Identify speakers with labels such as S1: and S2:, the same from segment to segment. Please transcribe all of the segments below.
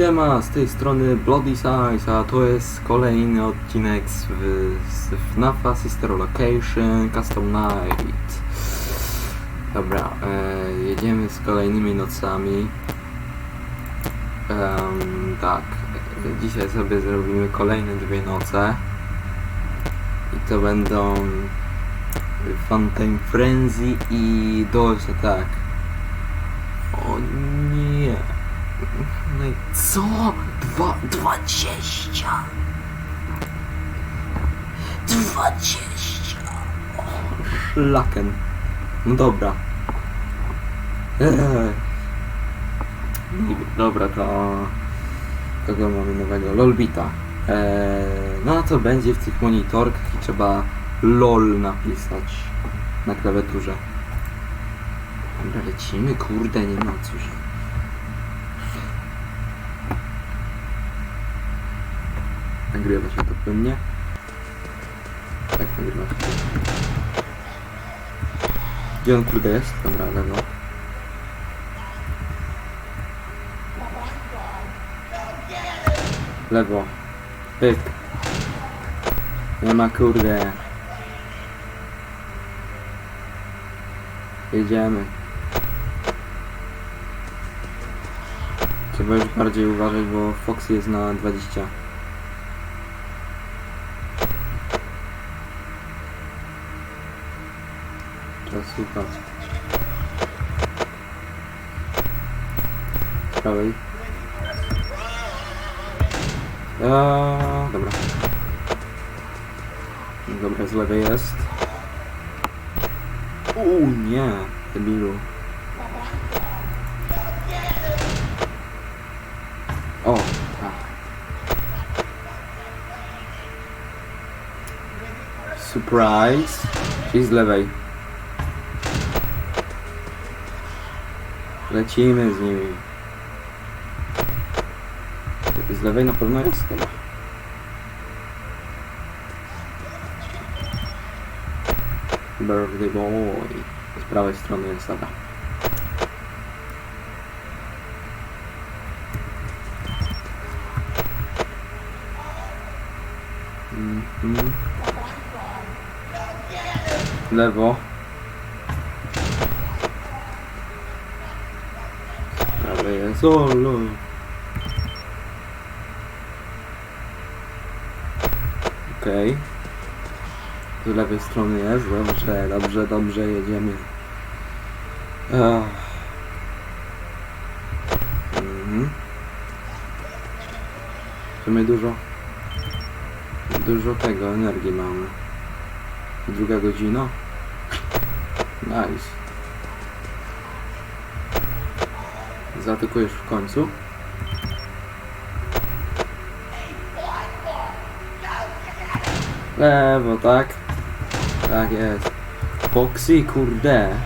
S1: Siema, z tej strony Bloody Size, a to jest kolejny odcinek z, z FNAFa Sister Location Custom Night. Dobra, e, jedziemy z kolejnymi nocami. Em, tak, dzisiaj sobie zrobimy kolejne dwie noce. I to będą Funtime Frenzy i Dolce Attack. O nie. No i co? Dwa, dwadzieścia! Dwadzieścia! O, szlaken. No dobra. Eee. Dobra, to... Kogo mamy nowego? Lolbita. Eee, no co będzie w tych monitorkach i trzeba LOL napisać na klawiaturze. Dobra, lecimy, kurde, nie ma cóż. Nagrywa się to płynnie? Tak, nagrywa się. Gdzie on kurde jest? Dobra, lewo. Lewo. Pyk. Nie ma kurde. Jedziemy. Trzeba już bardziej uważać, bo Foxy jest na 20. Trzeba słuchać. Z dobra. Dobra, z lewej jest. Uuu, nie, debilu. O, tak. Surprise. Czyli z lewej. Lecimy z nimi. Z lewej na pewno jest chyba. Birthday boy. Z prawej strony jest dobra. Mhm. Lewo. Prawe jest. O, lol. Okej. Z lewej strony jest. Dobrze, dobrze, dobrze, jedziemy. Mhm. My dużo? Dużo tego, energii mamy. Druga godzina. Nice. Zaatakujesz w końcu? Lewo, tak? Tak jest. Foxy, kurde.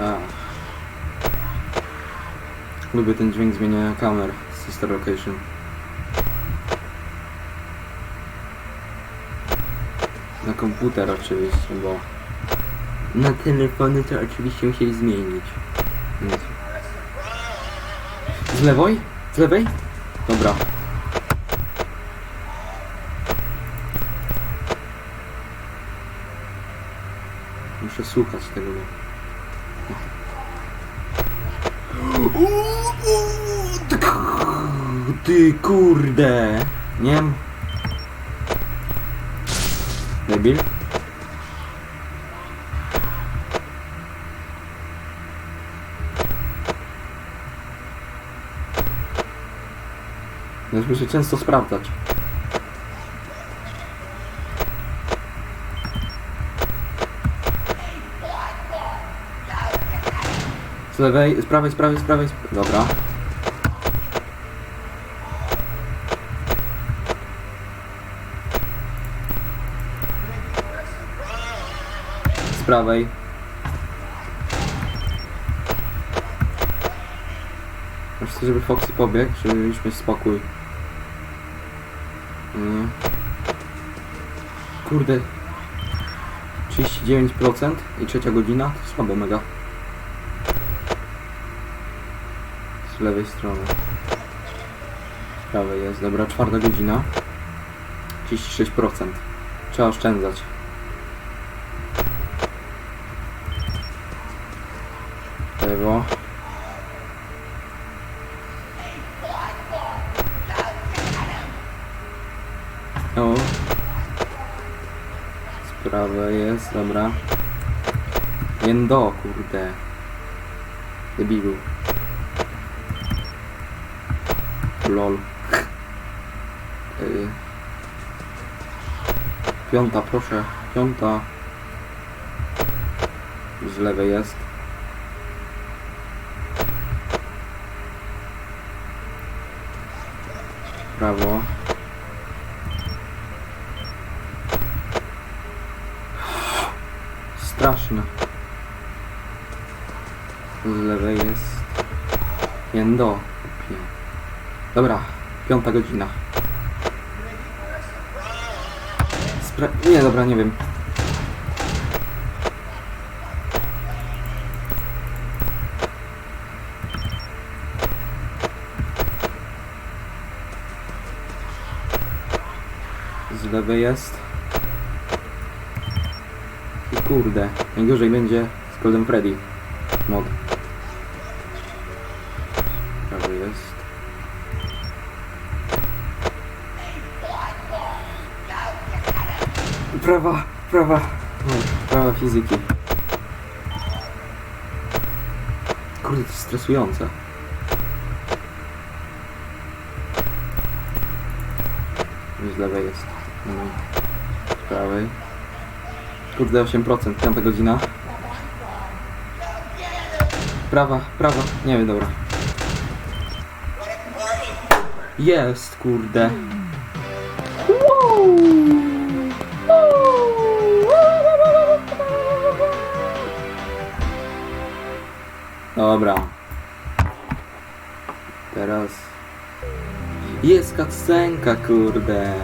S1: Ach. Lubię ten dźwięk zmieniania kamer z Sister Location. Komputer oczywiście, bo na telefony to oczywiście musieli zmienić. Więc... Z lewej? Z lewej? Dobra. Muszę słuchać tego. Ty kurde! Nie Debil? Więc muszę często sprawdzać. Z lewej, z prawej, z prawej, z prawej. z- Dobra. Prawej. Aż chcę, żeby Foxy pobiegł, żeby już spokój. Mm. Kurde. 39% i trzecia godzina to słabo mega. Z lewej strony. Z prawej jest, dobra, czwarta godzina. 36%. Trzeba oszczędzać. Lewo. O. Z prawej jest, dobra. Jendo, kurde. Debilu. Lol. Y. Piąta, proszę. Piąta. Z lewej jest. Prawo. Straszne. Z lewej jest. Jendo. Dobra, piąta godzina. Spra nie, dobra, nie wiem. Z lewej jest. I kurde, najgorzej będzie z Golden Freddy mod. Prawo jest. Prawa, prawa, no, prawa fizyki. Kurde, to jest stresujące. Z lewej jest. No. Prawej. Kurde, 8%, piąta godzina. Prawa, prawa, nie wiem, dobra. Jest, kurde. Dobra. Teraz... Jest cutscenka, kurde.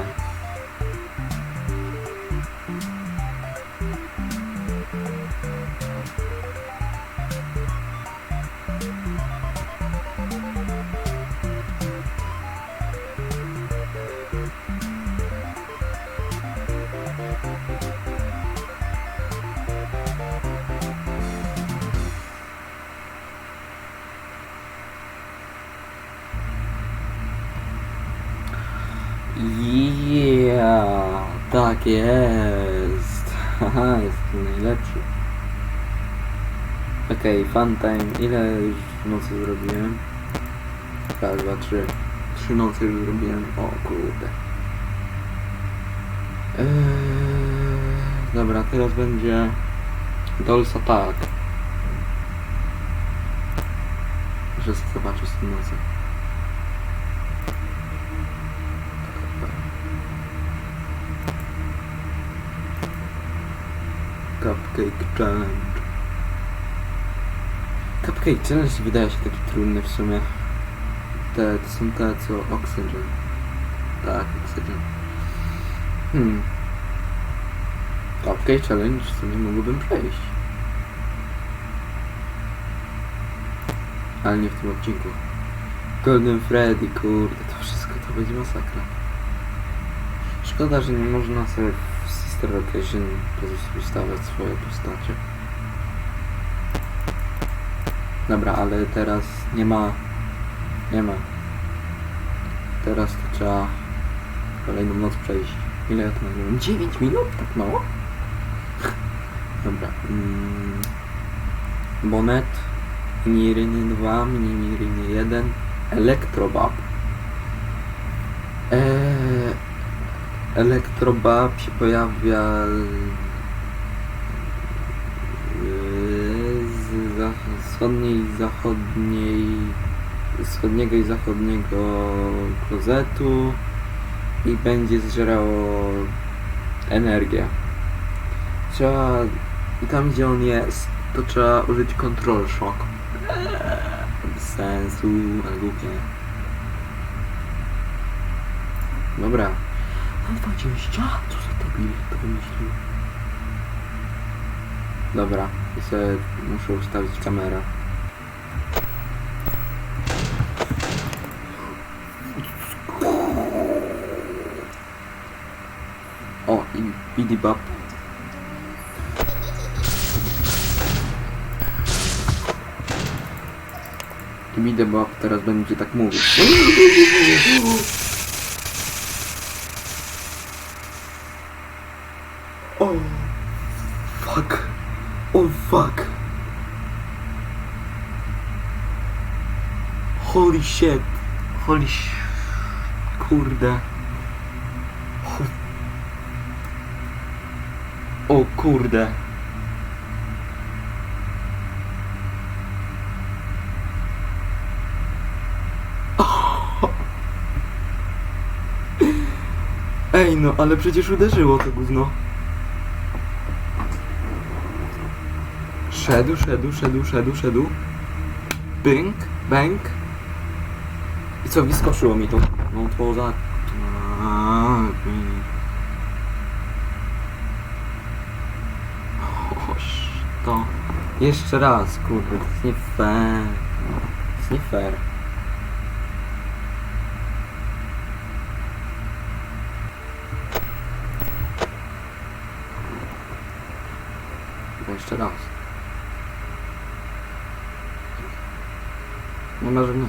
S1: Tak jest. Haha, jest najlepszy. Okej, okay, fun time. Ile już nocy zrobiłem? Raz, dwa, trzy. Trzy nocy już zrobiłem. O kurde. Eee, dobra, teraz będzie Dolls Attack. Muszę zobaczyć z tym Cupcake Challenge. Cupcake Challenge wydaje się taki trudny w sumie. Te to są te co Oxygen. Tak, Oxygen. Hmm. Cupcake Challenge w sumie mógłbym przejść. Ale nie w tym odcinku. Golden Freddy, kurde, to wszystko to będzie masakra. Szkoda, że nie można sobie w Sister Location ustawiać swoje postacie. Dobra, ale teraz nie ma... Nie ma. Teraz to trzeba kolejną noc przejść. Ile ja to nagrałem? 9 minut? Tak mało? Dobra. Mm. Bonet. Miniryny 2, Miniryny 1. Elektrobab. Eee, Elektrobab się pojawia z wschodniej i zachodniej wschodniego i zachodniego klozetu i będzie zżerało energię. Trzeba i tam gdzie on jest, to trzeba użyć control shock. Bez sensu, ale głupie. Dobra. Na 20? Co za debil to wymyślił? Dobra, i sobie muszę ustawić kamerę. O, i bidibab. Bidibab teraz będzie tak mówić. O, fuck. O, fuck. Holy shit. Holy sh... Kurde. O kurde. Ej no, ale przecież uderzyło to gówno. Szedł, szedł, szedł, szedł, szedł. Bing, bang. I co, wyskoczyło mi to? No to za... Oś, to... Jeszcze raz, kurde, to jest nie fair. To jest nie fair. Nie ma, nie.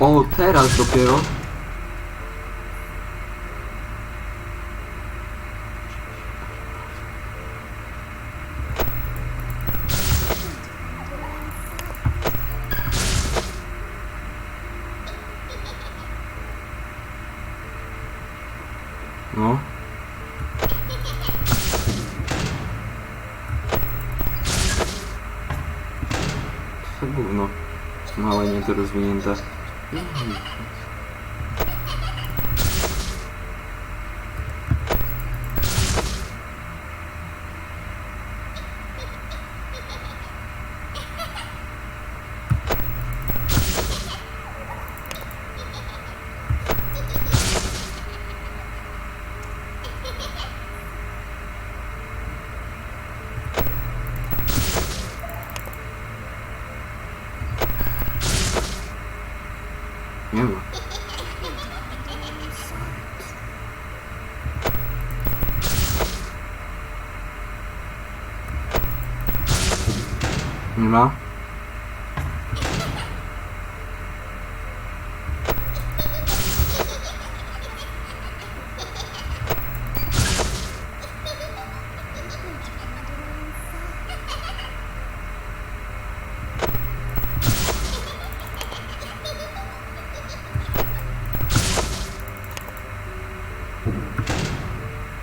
S1: O, teraz dopiero. Małe, niedorozwinięte. Nie ma?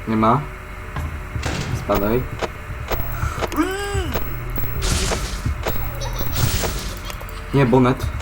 S1: Nie ma? Spadaj. Nie, bonet.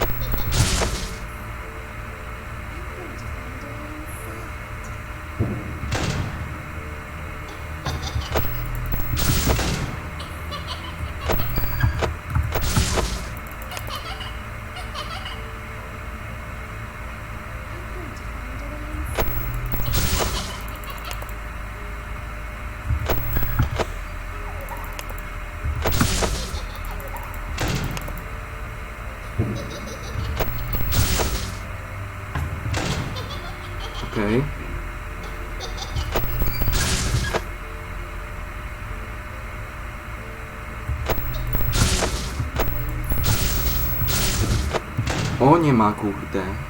S1: O, nie ma, kurde.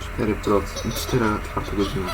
S1: Cztery procent, cztery czwarta godzina.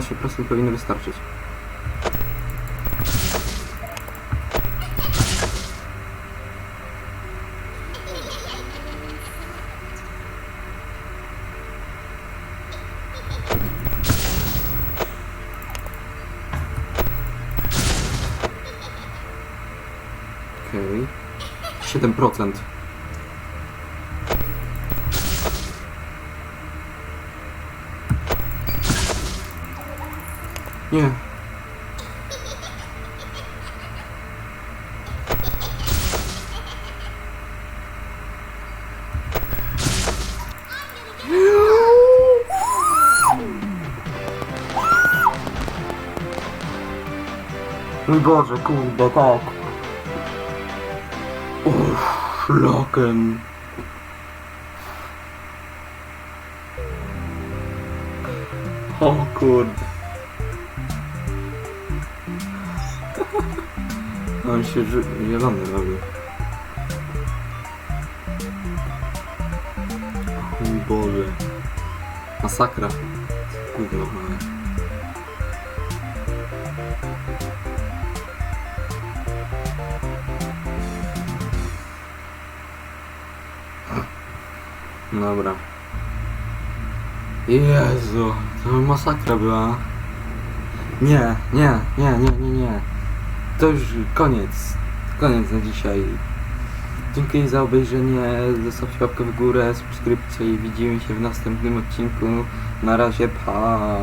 S1: 14% powinno wystarczyć. Okej. 7%. Mój Boże, kurde, tak. Uff, szlaken. O kurde. On się zielony robi. Mój Boże. Masakra. Gówno małe. Dobra. Jezu, to masakra była. Nie, nie, nie, nie, nie, nie. To już koniec. Koniec na dzisiaj. Dziękuję za obejrzenie. Zostawcie łapkę w górę, subskrypcję i widzimy się w następnym odcinku. Na razie, pa.